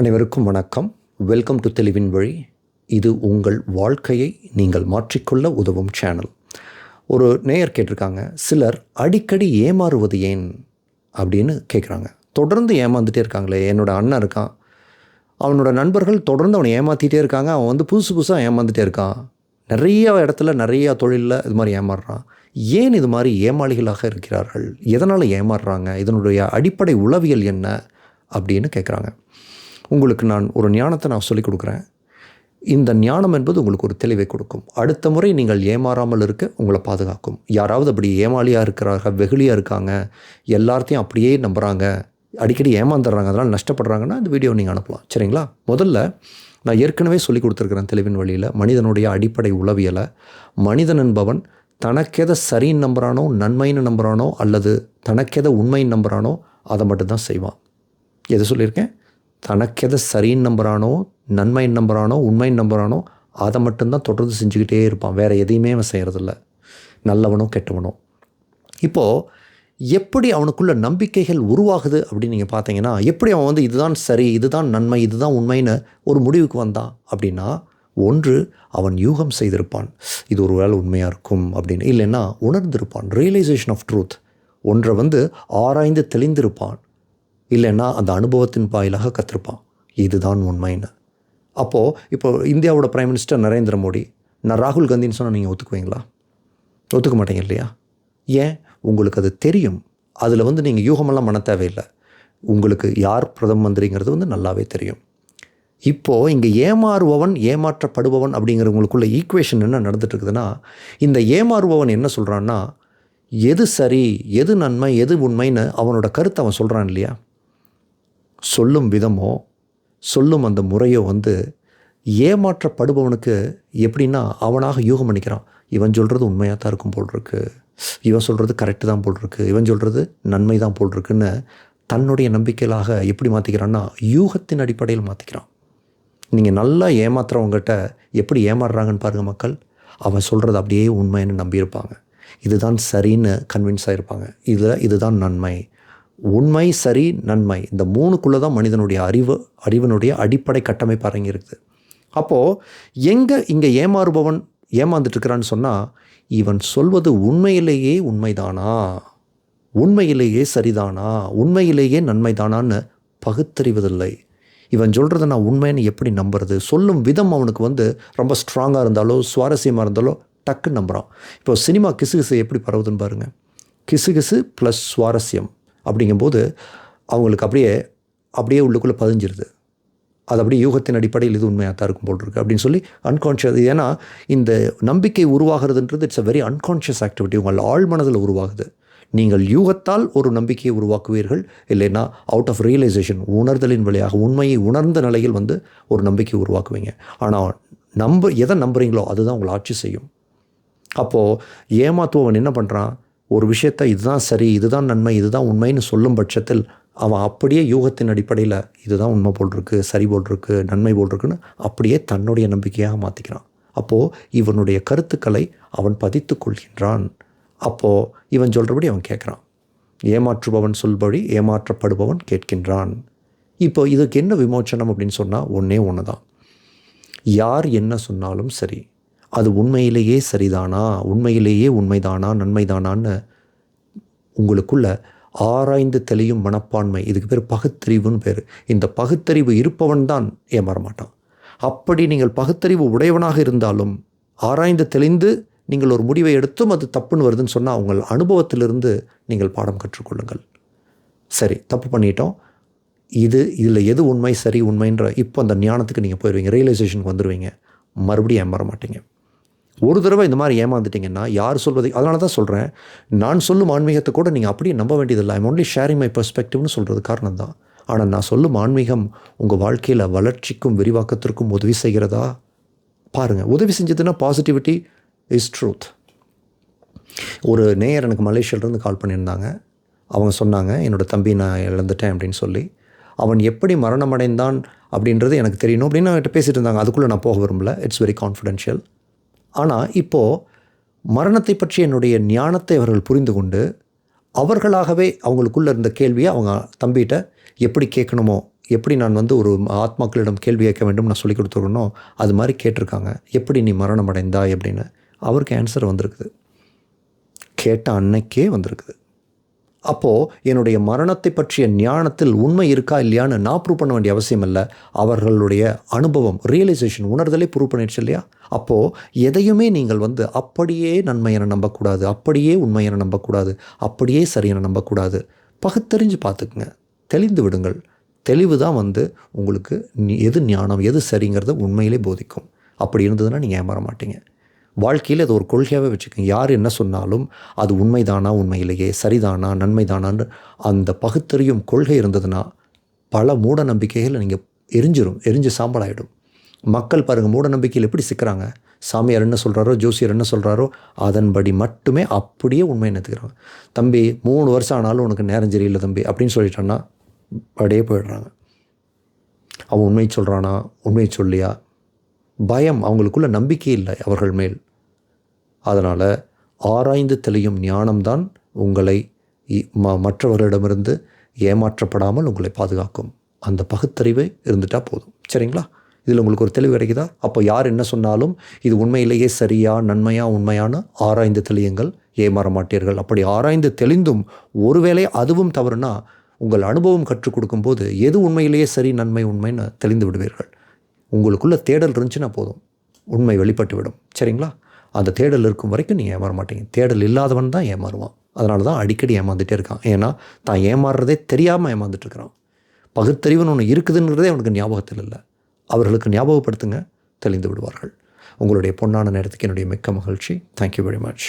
அனைவருக்கும் வணக்கம். Welcome to தெளிவின் வழி இது உங்கள் வாழ்க்கையை நீங்கள் மாற்றிக்கொள்ள உதவும் சேனல் ஒரு நேயர் கேட்டிருக்காங்க சிலர் அடிக்கடி ஏமாறுவது ஏன்? அப்படின்னு கேட்குறாங்க தொடர்ந்து ஏமாந்துட்டே இருக்காங்களே என்னோட அண்ணன் இருக்கான். அவனோட நண்பர்கள் தொடர்ந்து அவனை ஏமாற்றிட்டே இருக்காங்க. அவன் வந்து புதுசு புதுசாக ஏமாந்துட்டே இருக்கான். நிறைய இடத்துல நிறையா தொழிலில் இது மாதிரி ஏமாறுறான். ஏன் இது மாதிரி ஏமாளிகளாக இருக்கிறார்கள்? எதனால் ஏமாறுறாங்க? இதனுடைய அடிப்படை உளவியல் என்ன? அப்படின்னு கேட்குறாங்க உங்களுக்கு நான் ஒரு ஞானத்தை நான் சொல்லிக் கொடுக்குறேன். இந்த ஞானம் என்பது உங்களுக்கு ஒரு தெளிவை கொடுக்கும். அடுத்த முறை நீங்கள் ஏமாறாமல் இருக்க உங்களை பாதுகாக்கும். யாராவது அப்படி ஏமாளியாக இருக்கிறாங்க வெகுளியாக இருக்காங்க எல்லாத்தையும் அப்படியே நம்புகிறாங்க அடிக்கடி ஏமாந்துடுறாங்க அதனால் நஷ்டப்படுறாங்கன்னா இந்த வீடியோ நீங்கள் அனுப்பலாம். சரிங்களா? முதல்ல நான் ஏற்கனவே சொல்லி கொடுத்துருக்குறேன் தெளிவின் வழியில் மனிதனுடைய அடிப்படை உளவியலை. மனிதன் என்பவன் தனக்கெதை சரின்னு நம்புகிறானோ நன்மைன்னு நம்புகிறானோ அல்லது தனக்கெதை உண்மைன்னு நம்புகிறானோ அதை மட்டும்தான் செய்வான். எது சொல்லியிருக்கேன்? தனக்கெதை சரின்னு நம்புகிறானோ நன்மை நம்புகிறானோ உண்மை நம்புகிறானோ அதை மட்டும்தான் தொடர்ந்து செஞ்சுக்கிட்டே இருப்பான். வேறு எதையுமே அவன் செய்கிறதில்ல நல்லவனோ கெட்டவனோ. இப்போது எப்படி அவனுக்குள்ள நம்பிக்கைகள் உருவாகுது அப்படின்னு நீங்கள் பார்த்தீங்கன்னா எப்படி அவன் வந்து இதுதான் சரி இதுதான் நன்மை இதுதான் உண்மைன்னு ஒரு முடிவுக்கு வந்தான் அப்படின்னா ஒன்று அவன் யூகம் செய்திருப்பான். இது ஒரு வேலை உண்மையாக இருக்கும் அப்படின்னு. இல்லைன்னா உணர்ந்திருப்பான். ரியலைசேஷன் ஆஃப் ட்ரூத் ஒன்றை வந்து ஆராய்ந்து தெளிந்திருப்பான். இல்லைன்னா அந்த அனுபவத்தின் வாயிலாக கற்றுப்பான் இதுதான் உண்மைன்னு அப்போது இப்போ இந்தியாவோட பிரைம் மினிஸ்டர் நரேந்திர மோடி நான் ராகுல் காந்தின்னு சொன்னால் நீங்கள் ஒத்துக்குவீங்களா? ஒத்துக்க மாட்டீங்க இல்லையா? ஏன்? உங்களுக்கு அது தெரியும். அதில் வந்து நீங்கள் யூகமெல்லாம் மன தேவையில்லை. உங்களுக்கு யார் பிரதம மந்திரிங்கிறது வந்து நல்லாவே தெரியும். இப்போது இங்கே ஏமாறுபவன் ஏமாற்றப்படுபவன் அப்படிங்கிறவங்களுக்குள்ள ஈக்குவேஷன் என்ன நடந்துட்டுருக்குதுன்னா இந்த ஏமாறுபவன் என்ன சொல்கிறான்னா எது சரி எது நன்மை எது உண்மைன்னு அவனோட கருத்தை அவன் சொல்கிறான் இல்லையா? சொல்லும் விதமோ சொல்லும் அந்த முறையோ வந்து ஏமாற்றப்படுபவனுக்கு எப்படின்னா அவனாக யூகம் பண்ணிக்கிறான். இவன் சொல்கிறது உண்மையாக தான் இருக்கும் போல் இருக்கு இவன் சொல்கிறது கரெக்டு தான் போல் இருக்கு இவன் சொல்கிறது நன்மை தான் போல் இருக்குன்னு தன்னுடைய நம்பிக்கைகளாக எப்படி மாற்றிக்கிறான்னா யூகத்தின் அடிப்படையில் மாற்றிக்கிறான் நீங்கள் நல்லா ஏமாத்துறவங்ககிட்ட எப்படி ஏமாறுறாங்கன்னு பாருங்கள் மக்கள். அவன் சொல்கிறது அப்படியே உண்மைன்னு நம்பியிருப்பாங்க. இதுதான் சரின்னு கன்வின்ஸ் ஆகிருப்பாங்க இதில் இதுதான் நன்மை. உண்மை சரி நன்மை. இந்த மூணுக்குள்ளே தான் மனிதனுடைய அறிவு அறிவனுடைய அடிப்படை கட்டமைப்பு அரங்கிருக்குது அப்போது எங்கே இங்கே ஏமாறுபவன் ஏமாந்துட்டுருக்கிறான்னு சொன்னால் இவன் சொல்வது உண்மையிலேயே உண்மைதானா? உண்மையிலேயே சரிதானா? உண்மையிலேயே நன்மைதானான்னு பகுத்தறிவதில்லை. இவன் சொல்கிறத நான் உண்மைன்னு எப்படி நம்புறது? சொல்லும் விதம் அவனுக்கு வந்து ரொம்ப ஸ்ட்ராங்காக இருந்தாலோ சுவாரஸ்யமாக இருந்தாலோ டக்குன்னு நம்புகிறான் இப்போ சினிமா கிசுகிசு எப்படி பரவுதுன்னு பாருங்கள் கிசுகிசு ப்ளஸ் சுவாரஸ்யம். அப்படிங்கும்போது அவங்களுக்கு அப்படியே அப்படியே உள்ளுக்குள்ளே பதிஞ்சிருது. அது அப்படியே யூகத்தின் அடிப்படையில் இது உண்மையாக தான் இருக்கும் போல் இருக்குது அப்படின்னு சொல்லி அன்கான்ஷியஸ் ஏன்னா இந்த நம்பிக்கை உருவாகிறதுன்றது it's a very unconscious activity உங்கள் ஆழ் மனதில் உருவாகுது. நீங்கள் யூகத்தால் ஒரு நம்பிக்கையை உருவாக்குவீர்கள். இல்லைன்னா அவுட் ஆஃப் ரியலைசேஷன் உணர்தலின் வழியாக உண்மையை உணர்ந்த நிலையில் வந்து ஒரு நம்பிக்கை உருவாக்குவீங்க. ஆனால் நம்ப எதை நம்புகிறீங்களோ அதுதான் உங்களை ஆட்சி செய்யும். அப்போது ஏமாத்துவன் என்ன பண்ணுறான் ஒரு விஷயத்தை இதுதான் சரி இதுதான் நன்மை இதுதான் உண்மைன்னு சொல்லும் பட்சத்தில் அவன் அப்படியே யூகத்தின் அடிப்படையில் இதுதான் உண்மை போல் இருக்கு சரி போல் இருக்கு நன்மை போல் இருக்குன்னு அப்படியே தன்னுடைய நம்பிக்கையாக மாற்றிக்கிறான் அப்போது இவனுடைய கருத்துக்களை அவன் பதித்து கொள்கின்றான். அப்போது இவன் சொல்கிறபடி அவன் கேட்குறான். ஏமாற்றுபவன் சொல்படி ஏமாற்றப்படுபவன் கேட்கின்றான். இப்போ இதுக்கு என்ன விமோச்சனம் அப்படின்னு சொன்னால் ஒன்றே ஒன்று தான் யார் என்ன சொன்னாலும் சரி அது உண்மையிலேயே சரிதானா? உண்மையிலேயே உண்மைதானா? நன்மைதானான்னு உங்களுக்குள்ள ஆராய்ந்து தெளியும் மனப்பான்மை. இதுக்கு பேர் பகுத்தறிவுன்னு பேர். இந்த பகுத்தறிவு இருப்பவன் தான் ஏமாற மாட்டான் அப்படி நீங்கள் பகுத்தறிவு உடையவனாக இருந்தாலும் ஆராய்ந்து தெளிந்து நீங்கள் ஒரு முடிவை எடுத்தும் அது தப்புன்னு வருதுன்னு சொன்னால் உங்கள் அனுபவத்திலிருந்து நீங்கள் பாடம் கற்றுக்கொள்ளுங்கள். சரி தப்பு பண்ணிட்டோம். இது இதில் எது உண்மை சரி உண்மைன்ற இப்போ அந்த ஞானத்துக்கு நீங்கள் போயிடுவீங்க ரியலைசேஷனுக்கு வந்துடுவீங்க மறுபடியும் ஏமாற மாட்டீங்க ஒரு தடவை இந்த மாதிரி ஏமாந்துட்டீங்கன்னா யார் சொல்வது? அதனால தான் சொல்கிறேன் நான் சொல்லும் ஆன்மீகத்தை கூட நீங்கள் அப்படியே நம்ப வேண்டியதில்லை. ஐம் ஒன்லி ஷேரிங் மை பெர்ஸ்பெக்டிவ்னு சொல்கிறது காரணம் தான். ஆனால் நான் சொல்லும் ஆன்மீகம் உங்கள் வாழ்க்கையில் வளர்ச்சிக்கும் விரிவாக்கத்திற்கும் உதவி செய்கிறதா? பாருங்கள் உதவி செஞ்சதுன்னா பாசிட்டிவிட்டி இஸ் ட்ரூத் ஒரு நேயர் எனக்கு மலேசியாவிலேருந்து கால் பண்ணியிருந்தாங்க. அவங்க சொன்னாங்க என்னோடய தம்பி நான் இழந்துட்டேன் அப்படின்னு சொல்லி. அவன் எப்படி மரணமடைந்தான் அப்படின்றது எனக்கு தெரியணும் அப்படின்னு அவன்கிட்ட பேசிகிட்டு இருந்தாங்க. அதுக்குள்ளே நான் போக விரும்பல. இட்ஸ் வெரி கான்ஃபிடென்ஷியல் ஆனால் இப்போது மரணத்தை பற்றி என்னுடைய ஞானத்தை அவர்கள் புரிந்து கொண்டு அவர்களாகவே அவங்களுக்குள்ளே இருந்த கேள்வியை அவங்க தம்பிகிட்ட எப்படி கேட்கணுமோ எப்படி நான் வந்து ஒரு ஆத்மாக்களிடம் கேள்வி கேட்க வேண்டும் நான் சொல்லி கொடுத்துருக்கனோ அது மாதிரி கேட்டிருக்காங்க. எப்படி நீ மரணம் அடைந்தாய் அப்படின்னு அவருக்கு ஆன்சர் வந்திருக்குது. கேட்ட அன்னைக்கே வந்திருக்குது. அப்போது என்னுடைய மரணத்தை பற்றிய ஞானத்தில் உண்மை இருக்கா இல்லையான்னு நான் ப்ரூவ் பண்ண வேண்டிய அவசியம் இல்லை. அவர்களுடைய அனுபவம் ரியலைசேஷன் உணர்தலே ப்ரூவ் பண்ணிடுச்சு இல்லையா? அப்போது எதையுமே நீங்கள் வந்து அப்படியே நன்மை என நம்பக்கூடாது அப்படியே உண்மை என நம்பக்கூடாது அப்படியே சரி என நம்பக்கூடாது. பகுத்தறிஞ்சு பார்த்துக்குங்க. தெளிந்து விடுங்கள். தெளிவு தான் வந்து உங்களுக்கு எது ஞானம் எது சரிங்கிறத உண்மையிலே போதிக்கும். அப்படி இருந்ததுன்னா நீங்கள் ஏமாற மாட்டீங்க. வாழ்க்கையில் அது ஒரு கொள்கையாகவே வச்சுக்கோங்க. யார் என்ன சொன்னாலும் அது உண்மைதானா உண்மையிலேயே சரிதானா நன்மைதானான்னு அந்த பகுத்தறியும் கொள்கை இருந்ததுன்னா பல மூட நம்பிக்கைகள் நீங்கள் எரிஞ்சிரும் எரிஞ்சு சாம்பலாயிடும். மக்கள் பாருங்கள் மூட நம்பிக்கையில் எப்படி சிக்கிறாங்க? சாமியார் என்ன சொல்கிறாரோ ஜோசியர் என்ன சொல்கிறாரோ அதன்படி மட்டுமே அப்படியே உண்மை நிறுத்துக்கிறாங்க தம்பி மூணு வருஷம் ஆனாலும் உனக்கு நேரம் சரியில்லை தம்பி அப்படின்னு சொல்லிட்டான்னா அப்படியே போயிடுறாங்க. அவன் உண்மை சொல்கிறானா உண்மை சொல்லியா? பயம் அவங்களுக்குள்ள நம்பிக்கை இல்லை அவர்கள் மேல். அதனால் ஆராய்ந்து தெளியும் ஞானம்தான் உங்களை இ- ம மற்றவர்களிடமிருந்து ஏமாற்றப்படாமல் உங்களை பாதுகாக்கும். அந்த பகுத்தறிவு இருந்துட்டால் போதும். சரிங்களா? இதில் உங்களுக்கு ஒரு தெளிவு கிடைக்குதா? அப்போ யார் என்ன சொன்னாலும் இது உண்மையிலேயே சரியா நன்மையா உண்மையான ஆராய்ந்து தெளியுங்கள். ஏமாற மாட்டீர்கள். அப்படி ஆராய்ந்து தெளிந்தும் ஒருவேளை அதுவும் தவறுனா உங்கள் அனுபவம் கற்றுக் கொடுக்கும்போது எது உண்மையிலேயே சரி நன்மை உண்மைன்னு தெளிந்து விடுவீர்கள். உங்களுக்குள்ளே தேடல் இருந்துச்சுன்னா போதும். உண்மை வெளிப்பட்டு விடும் சரிங்களா? அந்த தேடல் இருக்கும் வரைக்கும் நீங்கள் ஏமாற மாட்டீங்க. தேடல் இல்லாதவன் தான் ஏமாறுவான். அதனால தான் அடிக்கடி ஏமாந்துட்டே இருக்கான். ஏன்னா தான் ஏமாறுறதே தெரியாமல் ஏமாந்துட்டுருக்கிறான் பகுத்தறிவுன்னு ஒன்று இருக்குதுன்றதே அவனுக்கு ஞாபகத்தில் இல்லை. அவர்களுக்கு ஞாபகப்படுத்துங்க. தெளிந்து விடுவார்கள். உங்களுடைய பொன்னான நேரத்துக்கு என்னுடைய மிக்க மகிழ்ச்சி. Thank you very much